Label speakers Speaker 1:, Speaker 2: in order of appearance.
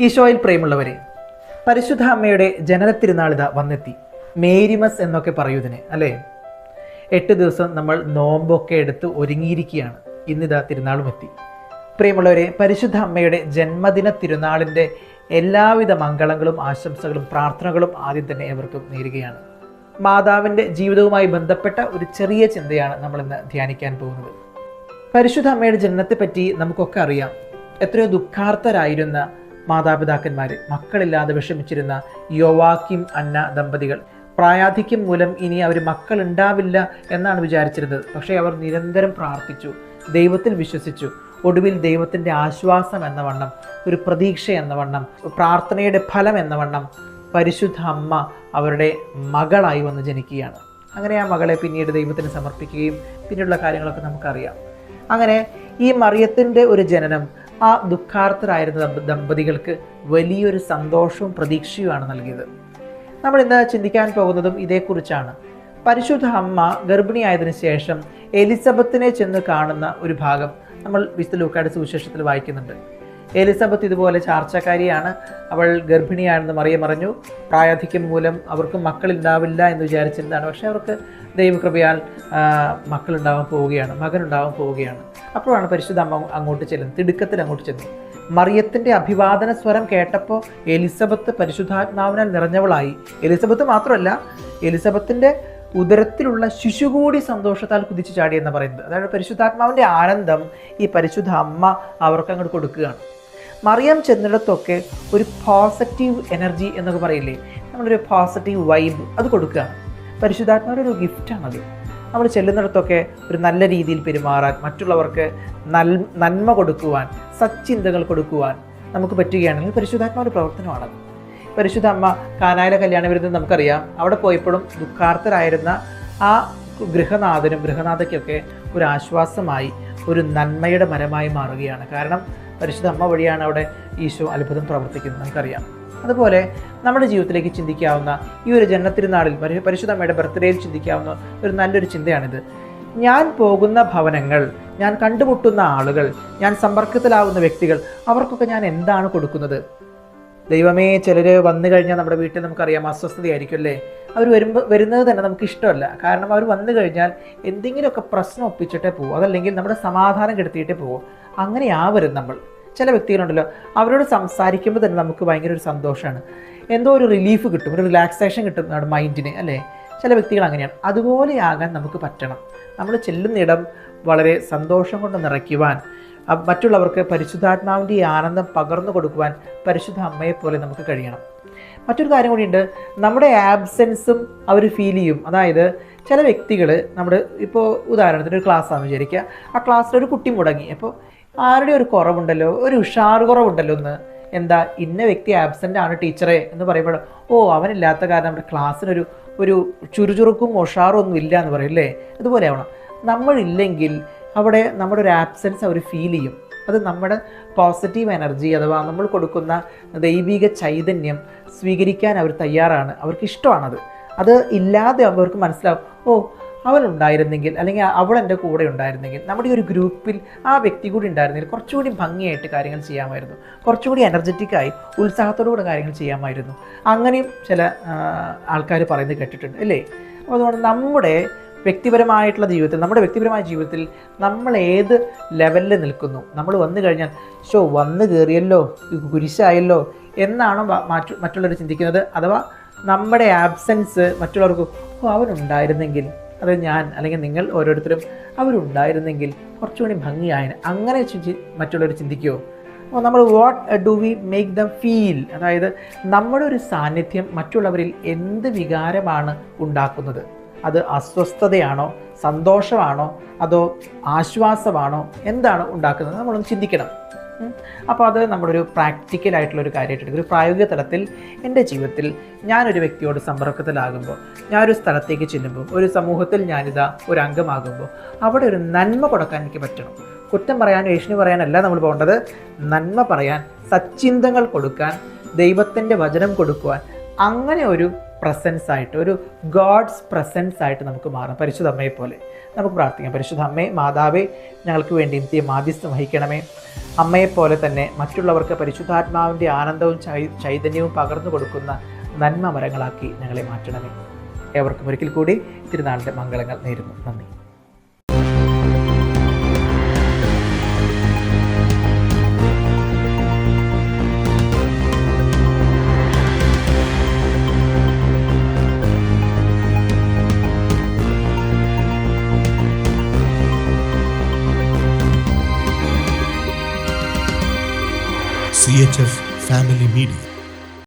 Speaker 1: ഈശോയിൽ പ്രേമുള്ളവരെ പരിശുദ്ധ അമ്മയുടെ ജനനത്തിരുനാളിത വന്നെത്തി. മേരിമസ് എന്നൊക്കെ പറയൂതിന് അല്ലേ? എട്ട് ദിവസം നമ്മൾ നോമ്പൊക്കെ എടുത്ത് ഒരുങ്ങിയിരിക്കുകയാണ്. ഇന്നിതാ തിരുനാളും എത്തി പ്രിയമുള്ളവരെ പരിശുദ്ധ അമ്മയുടെ ജന്മദിന തിരുനാളിന്റെ എല്ലാവിധ മംഗളങ്ങളും ആശംസകളും പ്രാർത്ഥനകളും ആദ്യം തന്നെ ഏവർക്കും നേരുകയാണ്. മാതാവിന്റെ ജീവിതവുമായി ബന്ധപ്പെട്ട ഒരു ചെറിയ ചിന്തയാണ് നമ്മൾ ഇന്ന് ധ്യാനിക്കാൻ പോകുന്നത്. പരിശുദ്ധ അമ്മയുടെ ജനനത്തെപ്പറ്റി നമുക്കൊക്കെ അറിയാം. എത്രയോ ദുഃഖാർത്ഥരായിരുന്ന മാതാപിതാക്കന്മാർ മക്കളില്ലാതെ വിഷമിച്ചിരുന്ന യോവാക്കിം അന്ന ദമ്പതികൾ. പ്രായാധിക്യം മൂലം ഇനി അവർ മക്കൾ ഉണ്ടാവില്ല എന്നാണ് വിചാരിച്ചിരുന്നത്. പക്ഷേ അവർ നിരന്തരം പ്രാർത്ഥിച്ചു ദൈവത്തിൽ വിശ്വസിച്ചു. ഒടുവിൽ ദൈവത്തിന്റെ ആശ്വാസം എന്ന വണ്ണം ഒരു പ്രതീക്ഷ എന്ന വണ്ണം പ്രാർത്ഥനയുടെ ഫലം എന്ന വണ്ണം പരിശുദ്ധ അമ്മ അവരുടെ മകളായി വന്ന് ജനിക്കുകയാണ്. അങ്ങനെ ആ മകളെ പിന്നീട് ദൈവത്തിന് സമർപ്പിക്കുകയും പിന്നീടുള്ള കാര്യങ്ങളൊക്കെ നമുക്കറിയാം. അങ്ങനെ ഈ മറിയത്തിന്റെ ഒരു ജനനം ആ ദുഃഖാർത്ഥരായിരുന്ന ദമ്പതികൾക്ക് വലിയൊരു സന്തോഷവും പ്രതീക്ഷയുമാണ് നൽകിയത്. നമ്മൾ ഇന്ന് ചിന്തിക്കാൻ പോകുന്നതും ഇതേക്കുറിച്ചാണ്. പരിശുദ്ധ അമ്മ ഗർഭിണിയായതിനു ശേഷം എലിസബത്തിനെ ചെന്ന് കാണുന്ന ഒരു ഭാഗം നമ്മൾ വിശുദ്ധ ലൂക്കാട് സുവിശേഷത്തിൽ വായിക്കുന്നുണ്ട്. എലിസബത്ത് ഇതുപോലെ ചാർച്ചക്കാരിയാണ്. അവൾ ഗർഭിണിയാണെന്ന് മറിയം അറിഞ്ഞു. പ്രായാധിക്യം മൂലം അവർക്ക് മക്കളുണ്ടാവില്ല എന്ന് വിചാരിച്ചിരുന്നതാണ്. പക്ഷേ അവർക്ക് ദൈവകൃപയാൽ മക്കളുണ്ടാവാൻ പോവുകയാണ് മകനുണ്ടാവാൻ പോവുകയാണ്. അപ്പോഴാണ് പരിശുദ്ധ അമ്മ അങ്ങോട്ട് ചെല്ലുന്നത് തിടുക്കത്തിൽ അങ്ങോട്ട് ചെന്നു മറിയത്തിന്റെ അഭിവാദന സ്വരം കേട്ടപ്പോൾ എലിസബത്ത് പരിശുദ്ധാത്മാവിനാൽ നിറഞ്ഞവളായി. എലിസബത്ത് മാത്രമല്ല എലിസബത്തിന്റെ ഉദരത്തിലുള്ള ശിശു കൂടി സന്തോഷത്താൽ കുതിച്ചു ചാടി എന്ന് പറയുന്നത്. അതായത് പരിശുദ്ധാത്മാവിന്റെ ആനന്ദം ഈ പരിശുദ്ധ അമ്മ അവർക്ക് അങ്ങോട്ട് കൊടുക്കുകയാണ്. മറിയം ചെന്നിടത്തൊക്കെ ഒരു പോസിറ്റീവ് എനർജി എന്നൊക്കെ പറയില്ലേ? നമ്മളൊരു പോസിറ്റീവ് വൈബ് അത് കൊടുക്കുകയാണ്. പരിശുദ്ധാത്മാവിന്റെ ഒരു ഗിഫ്റ്റാണത് നമ്മൾ ചെല്ലുന്നിടത്തൊക്കെ ഒരു നല്ല രീതിയിൽ പെരുമാറാൻ മറ്റുള്ളവർക്ക് നന്മ കൊടുക്കുവാൻ സച്ചിന്തകൾ കൊടുക്കുവാൻ നമുക്ക് പറ്റുകയാണെങ്കിൽ പരിശുദ്ധാത്മാവിന്റെ പ്രവർത്തനമാണത്. പരിശുദ്ധ അമ്മ കാനായിലെ കല്യാണം വരുന്നത് നമുക്കറിയാം. അവിടെ പോയപ്പോഴും ദുഃഖാർത്ഥരായിരുന്ന ആ ഗൃഹനാഥനും ഗൃഹനാഥയ്ക്കൊക്കെ ഒരു ആശ്വാസമായി ഒരു നന്മയുടെ മരമായി മാറുകയാണ്. കാരണം പരിശുദ്ധ അമ്മ വഴിയാണ് അവിടെ ഈശോ അത്ഭുതം പ്രവർത്തിക്കുന്നത്. നമുക്കറിയാം. അതുപോലെ നമ്മുടെ ജീവിതത്തിലേക്ക് ചിന്തിക്കാവുന്ന ഈ ഒരു ജന്മത്തിരുനാളിൽ പരിശുദ്ധമ്മയുടെ ബർത്ത്ഡേയിൽ ചിന്തിക്കാവുന്ന ഒരു നല്ലൊരു ചിന്തയാണിത്. ഞാൻ പോകുന്ന ഭവനങ്ങൾ ഞാൻ കണ്ടുമുട്ടുന്ന ആളുകൾ ഞാൻ സമ്പർക്കത്തിലാവുന്ന വ്യക്തികൾ അവർക്കൊക്കെ ഞാൻ എന്താണ് കൊടുക്കുന്നത്? ദൈവമേ ചിലർ വന്നു കഴിഞ്ഞാൽ നമ്മുടെ വീട്ടിൽ നമുക്കറിയാം അസ്വസ്ഥതയായിരിക്കും അല്ലേ അവർ വരുമ്പോൾ വരുന്നത് തന്നെ നമുക്ക് ഇഷ്ടമല്ല. കാരണം അവർ വന്നു കഴിഞ്ഞാൽ എന്തെങ്കിലുമൊക്കെ പ്രശ്നം ഒപ്പിച്ചിട്ടേ പോകും അതല്ലെങ്കിൽ നമ്മുടെ സമാധാനം കെടുത്തിയിട്ടേ പോകും അങ്ങനെ ആവരുത് നമ്മൾ. ചില വ്യക്തികളുണ്ടല്ലോ അവരോട് സംസാരിക്കുമ്പോൾ തന്നെ നമുക്ക് ഭയങ്കര ഒരു സന്തോഷമാണ് എന്തോ ഒരു റിലീഫ് കിട്ടും ഒരു റിലാക്സേഷൻ കിട്ടും നമ്മുടെ മൈൻഡിന് അല്ലേ? ചില വ്യക്തികൾ അങ്ങനെയാണ്. അതുപോലെയാകാൻ നമുക്ക് പറ്റണം. നമ്മൾ ചെല്ലുന്നിടം വളരെ സന്തോഷം കൊണ്ട് നിറയ്ക്കുവാൻ മറ്റുള്ളവർക്ക് പരിശുദ്ധാത്മാവിന്റെ ആനന്ദം പകർന്നു കൊടുക്കുവാൻ പരിശുദ്ധ അമ്മയെ പോലെ നമുക്ക് കഴിയണം. മറ്റൊരു കാര്യം കൂടിയുണ്ട്. നമ്മുടെ ആബ്സെൻസും അവർ ഫീൽ ചെയ്യും. അതായത് ചില വ്യക്തികൾ നമ്മുടെ ഇപ്പോൾ ഉദാഹരണത്തിന് ഒരു ക്ലാസ്സാണെന്ന് വിചാരിക്കുക. ആ ക്ലാസ്സിൽ ഒരു കുട്ടി മുടങ്ങി. അപ്പോൾ ആരുടെ ഒരു കുറവുണ്ടല്ലോ? ഒരു ഉഷാർ കുറവുണ്ടല്ലോ ഒന്ന് എന്താ ഇന്ന വ്യക്തി ആബ്സെന്റ് ആണ് ടീച്ചറെ എന്ന് പറയുമ്പോൾ ഓ അവനില്ലാത്ത കാരണം നമ്മുടെ ക്ലാസ്സിനൊരു ഒരു ചുറുചുറുക്കും ഉഷാറും ഒന്നും ഇല്ല എന്ന് പറയും അല്ലേ? അതുപോലെ ആവണം. നമ്മളില്ലെങ്കിൽ അവിടെ നമ്മുടെ ഒരു ആബ്സെൻസ് അവർ ഫീൽ ചെയ്യും. അത് നമ്മുടെ പോസിറ്റീവ് എനർജി അഥവാ നമ്മൾ കൊടുക്കുന്ന ദൈവിക ചൈതന്യം സ്വീകരിക്കാൻ അവർ തയ്യാറാണ്. അവർക്ക് ഇഷ്ടമാണത് അത് ഇല്ലാതെ അവർക്ക് മനസ്സിലാവും ഓ അവൻ ഉണ്ടായിരുന്നെങ്കിൽ അല്ലെങ്കിൽ അവൾ എന്റെ കൂടെ ഉണ്ടായിരുന്നെങ്കിൽ നമ്മുടെ ഒരു ഗ്രൂപ്പിൽ ആ വ്യക്തി കൂടി ഉണ്ടായിരുന്നെങ്കിൽ കുറച്ചുകൂടി ഭംഗിയായിട്ട് കാര്യങ്ങൾ ചെയ്യാമായിരുന്നു. കുറച്ചുകൂടി എനർജറ്റിക്കായി ഉത്സാഹത്തോടു കൂടെ കാര്യങ്ങൾ ചെയ്യാമായിരുന്നു. അങ്ങനെയും ചില ആൾക്കാർ പറയുന്നത് കേട്ടിട്ടുണ്ട് അല്ലേ? അപ്പോൾ അതുകൊണ്ട് നമ്മുടെ വ്യക്തിപരമായിട്ടുള്ള ജീവിതത്തിൽ നമ്മുടെ വ്യക്തിപരമായ ജീവിതത്തിൽ നമ്മൾ ഏത് ലെവലിൽ നിൽക്കുന്നു? നമ്മൾ വന്നു കഴിഞ്ഞാൽ ഷോ വന്നു കയറിയല്ലോ കുരിശായല്ലോ എന്നാണോ മറ്റു മറ്റുള്ളവർ ചിന്തിക്കുന്നത്? അഥവാ നമ്മുടെ ആബ്സെൻസ് മറ്റുള്ളവർക്ക് ഓ അവനുണ്ടായിരുന്നെങ്കിൽ അത് ഞാൻ അല്ലെങ്കിൽ നിങ്ങൾ ഓരോരുത്തരും അവരുണ്ടായിരുന്നെങ്കിൽ കുറച്ചുകൂടി ഭംഗിയായന് അങ്ങനെ മറ്റുള്ളവർ ചിന്തിക്കുമോ അപ്പോൾ നമ്മൾ what do we make them feel അതായത് നമ്മുടെ ഒരു സാന്നിധ്യം മറ്റുള്ളവരിൽ എന്ത് വികാരമാണ് ഉണ്ടാക്കുന്നത്? അത് അസ്വസ്ഥതയാണോ? സന്തോഷമാണോ? അതോ ആശ്വാസമാണോ? എന്താണ് ഉണ്ടാക്കുന്നത്? നമ്മളൊന്ന് ചിന്തിക്കണം. അപ്പോൾ അത് നമ്മളൊരു പ്രാക്ടിക്കൽ ആയിട്ടുള്ള ഒരു കാര്യമായിട്ട് ഒരു പ്രായോഗിക തലത്തിൽ എന്റെ ജീവിതത്തിൽ ഞാനൊരു വ്യക്തിയോട് സമ്പർക്കത്തിലാകുമ്പോൾ ഞാനൊരു സ്ഥലത്തേക്ക് ചെല്ലുമ്പോൾ ഒരു സമൂഹത്തിൽ ഞാനിതാ ഒരു അംഗമാകുമ്പോൾ അവിടെ ഒരു നന്മ കൊടുക്കാൻ എനിക്ക് പറ്റണം. കുറ്റം പറയാൻ ഏഷ്യന് പറയാനല്ല നമ്മൾ പോകേണ്ടത്. നന്മ പറയാൻ സച്ചിന്തങ്ങൾ കൊടുക്കാൻ ദൈവത്തിന്റെ വചനം കൊടുക്കുവാൻ അങ്ങനെ ഒരു പ്രസൻസ് ആയിട്ട് ഒരു ഗോഡ്സ് പ്രസൻസ് ആയിട്ട് നമുക്ക് മാറാം പരിശുദ്ധ അമ്മയെ പോലെ. നമുക്ക് പ്രാർത്ഥിക്കാം. പരിശുദ്ധ അമ്മേ മാതാവേ ഞങ്ങൾക്ക് വേണ്ടി നിത്യം മാധ്യസ്ഥം വഹിക്കണമേ. അമ്മയെപ്പോലെ തന്നെ മറ്റുള്ളവർക്ക് പരിശുദ്ധാത്മാവിന്റെ ആനന്ദവും ചൈതന്യവും പകർന്നു കൊടുക്കുന്ന നന്മ മരങ്ങളാക്കി ഞങ്ങളെ മാറ്റണമേ. ഏവർക്കും ഒരിക്കൽ കൂടി തിരുനാളിന്റെ മംഗളങ്ങൾ നേരുന്നു. നന്ദി.
Speaker 2: CHF Family Media.